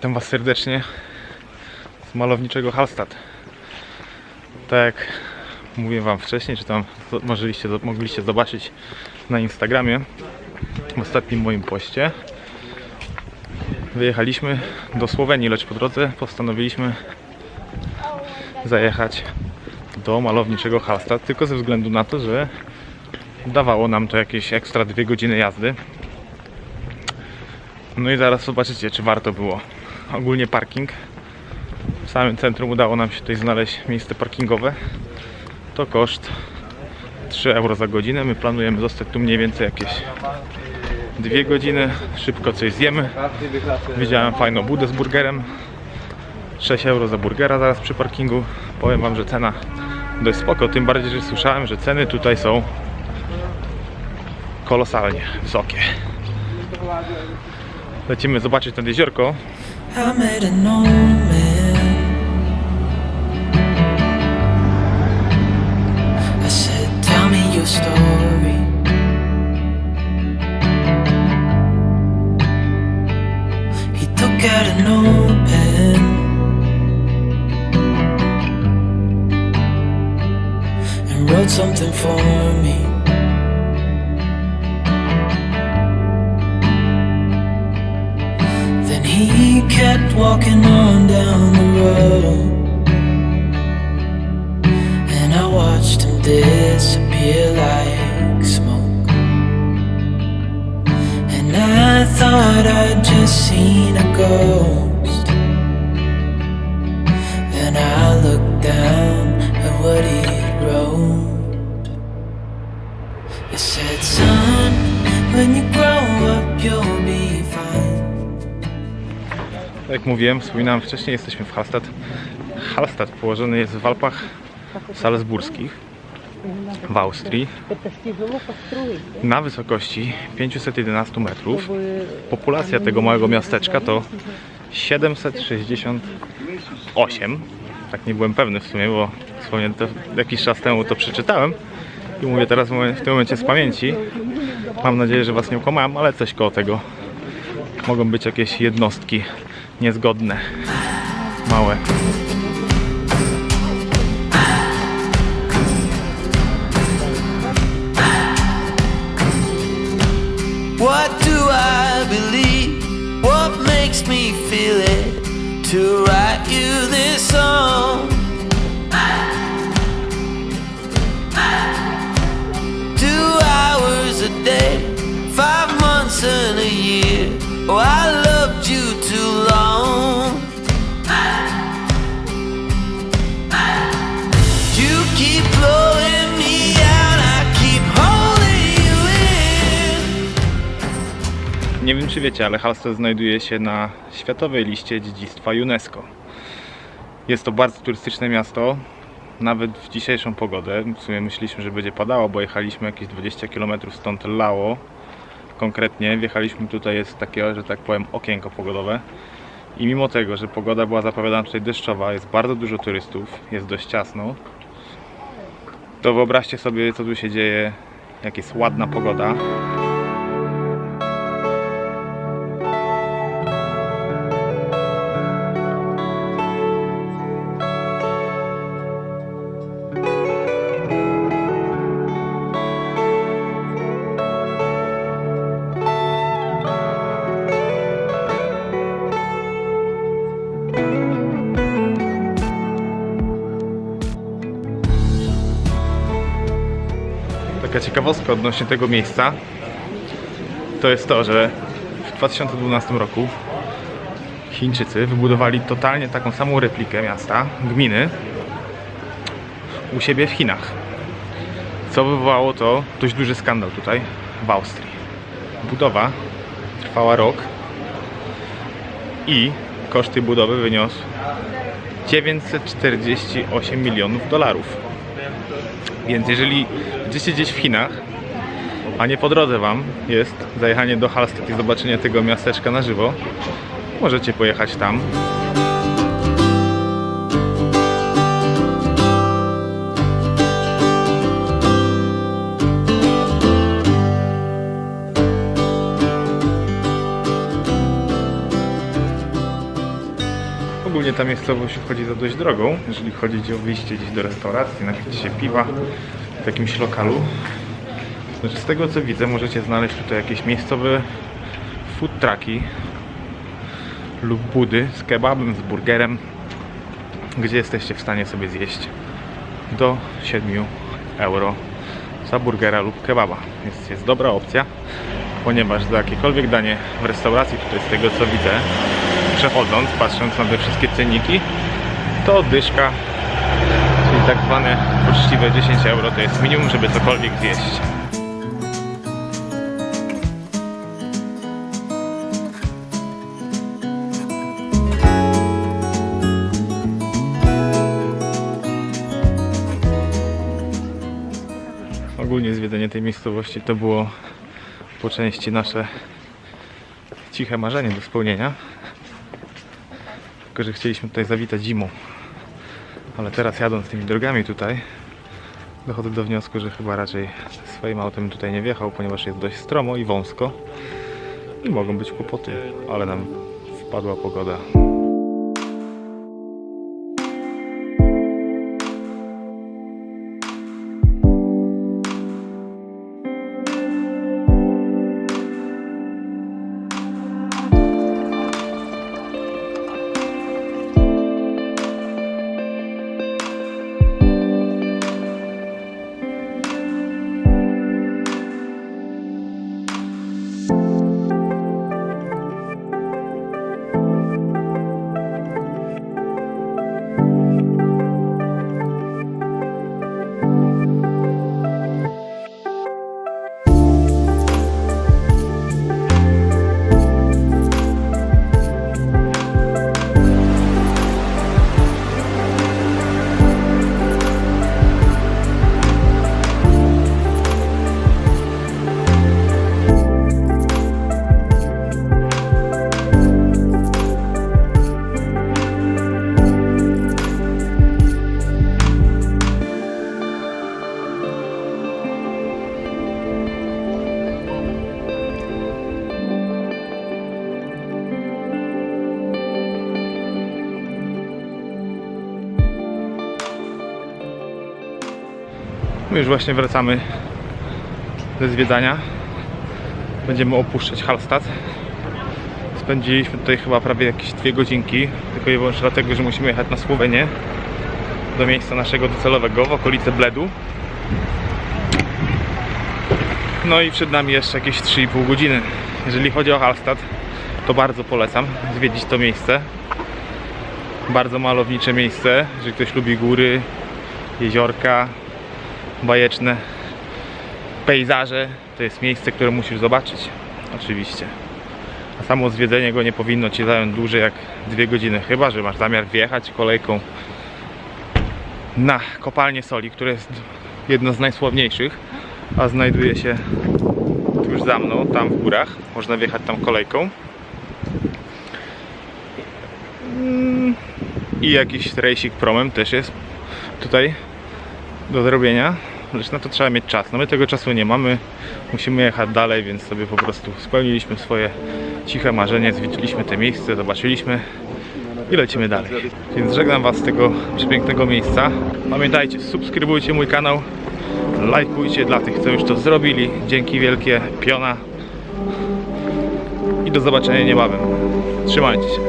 Witam Was serdecznie z malowniczego Hallstatt. Tak jak mówiłem Wam wcześniej, czy tam mogliście, mogliście zobaczyć na Instagramie w ostatnim moim poście. Wyjechaliśmy do Słowenii, lecz po drodze postanowiliśmy zajechać do malowniczego Hallstatt tylko ze względu na to, że dawało nam to jakieś ekstra dwie godziny jazdy. No i zaraz zobaczycie, czy warto było. Ogólnie parking. W samym centrum udało nam się tutaj znaleźć miejsce parkingowe. To koszt 3 euro za godzinę. My planujemy zostać tu mniej więcej jakieś 2 godziny. Szybko coś zjemy. Widziałem fajną budę z burgerem. 6 euro za burgera zaraz przy parkingu. Powiem Wam, że cena dość spoko. Tym bardziej, że słyszałem, że ceny tutaj są kolosalnie wysokie. Lecimy zobaczyć nad jeziorko. I made an no man. I said, Tell me your story. He took out a pen and wrote something for me. Walking on down the road. And I watched him disappear like smoke. And I thought I'd just seen a ghost. Then I looked down at what he wrote. It said, Son, when you jak mówiłem, wspominałem wcześniej, jesteśmy w Hallstatt. Hallstatt położony jest w Alpach Salzburskich w Austrii na wysokości 511 metrów. Populacja tego małego miasteczka to 768. Tak nie byłem pewny w sumie, bo wspomniałem to jakiś czas temu to przeczytałem i mówię teraz w tym momencie z pamięci. Mam nadzieję, że Was nie okłamałem, ale coś koło tego mogą być jakieś jednostki niezgodne, małe. What do I believe? What makes me feel it to Nie wiem czy wiecie, ale Hallstatt znajduje się na światowej liście dziedzictwa UNESCO. Jest to bardzo turystyczne miasto, nawet w dzisiejszą pogodę. W sumie myśleliśmy, że będzie padało, bo jechaliśmy jakieś 20 km stąd lało. Konkretnie wjechaliśmy tutaj, jest takie, że tak powiem, okienko pogodowe. I mimo tego, że pogoda była zapowiadana tutaj deszczowa, jest bardzo dużo turystów, jest dość ciasno, to wyobraźcie sobie, co tu się dzieje, jak jest ładna pogoda. Taka ciekawostka odnośnie tego miejsca to jest to, że w 2012 roku Chińczycy wybudowali totalnie taką samą replikę miasta, gminy u siebie w Chinach. Co wywołało to dość duży skandal tutaj w Austrii. Budowa trwała rok i koszt tej budowy wyniósł 948 milionów dolarów. Więc jeżeli będziecie gdzieś w Chinach, a nie po drodze Wam jest zajechanie do Hallstatt i zobaczenie tego miasteczka na żywo, możecie pojechać tam. Ogólnie ta miejscowość uchodzi za dość drogą, jeżeli chodzi o wyjście gdzieś do restauracji, napić się piwa w jakimś lokalu. Znaczy z tego co widzę możecie znaleźć tutaj jakieś miejscowe food trucki lub budy z kebabem, z burgerem, gdzie jesteście w stanie sobie zjeść do 7 euro za burgera lub kebaba. Jest, jest dobra opcja, ponieważ za jakiekolwiek danie w restauracji, tutaj z tego co widzę, przechodząc, patrząc na te wszystkie cenniki, to dyszka, czyli tak zwane poczciwe 10 euro, to jest minimum, żeby cokolwiek zjeść. Ogólnie zwiedzenie tej miejscowości to było po części nasze ciche marzenie do spełnienia. Tylko, że chcieliśmy tutaj zawitać zimą. Ale teraz jadąc tymi drogami tutaj, dochodzę do wniosku, że chyba raczej swoim autem tutaj nie wjechał, ponieważ jest dość stromo i wąsko. I mogą być kłopoty, ale nam wpadła pogoda. My już właśnie wracamy ze zwiedzania. Będziemy opuszczać Hallstatt. Spędziliśmy tutaj chyba prawie jakieś dwie godzinki, tylko i wyłącznie dlatego, że musimy jechać na Słowenię do miejsca naszego docelowego w okolice Bledu. No i przed nami jeszcze jakieś 3,5 godziny. Jeżeli chodzi o Hallstatt, to bardzo polecam zwiedzić to miejsce. Bardzo malownicze miejsce, jeżeli ktoś lubi góry, jeziorka, bajeczne pejzaże, to jest miejsce, które musisz zobaczyć. Oczywiście. A samo zwiedzenie go nie powinno Ci zająć dłużej jak dwie godziny, chyba że masz zamiar wjechać kolejką na kopalnię soli, które jest jedno z najsławniejszych, a znajduje się tuż za mną, tam w górach. Można wjechać tam kolejką. Mm, I jakiś rejsik promem też jest tutaj do zrobienia, lecz na to trzeba mieć czas. No my tego czasu nie mamy, musimy jechać dalej, więc sobie po prostu spełniliśmy swoje ciche marzenie, zwiedziliśmy te miejsce, zobaczyliśmy i lecimy dalej. Więc żegnam Was z tego przepięknego miejsca. Pamiętajcie, subskrybujcie mój kanał, lajkujcie dla tych, co już to zrobili. Dzięki wielkie, piona i do zobaczenia niebawem. Trzymajcie się.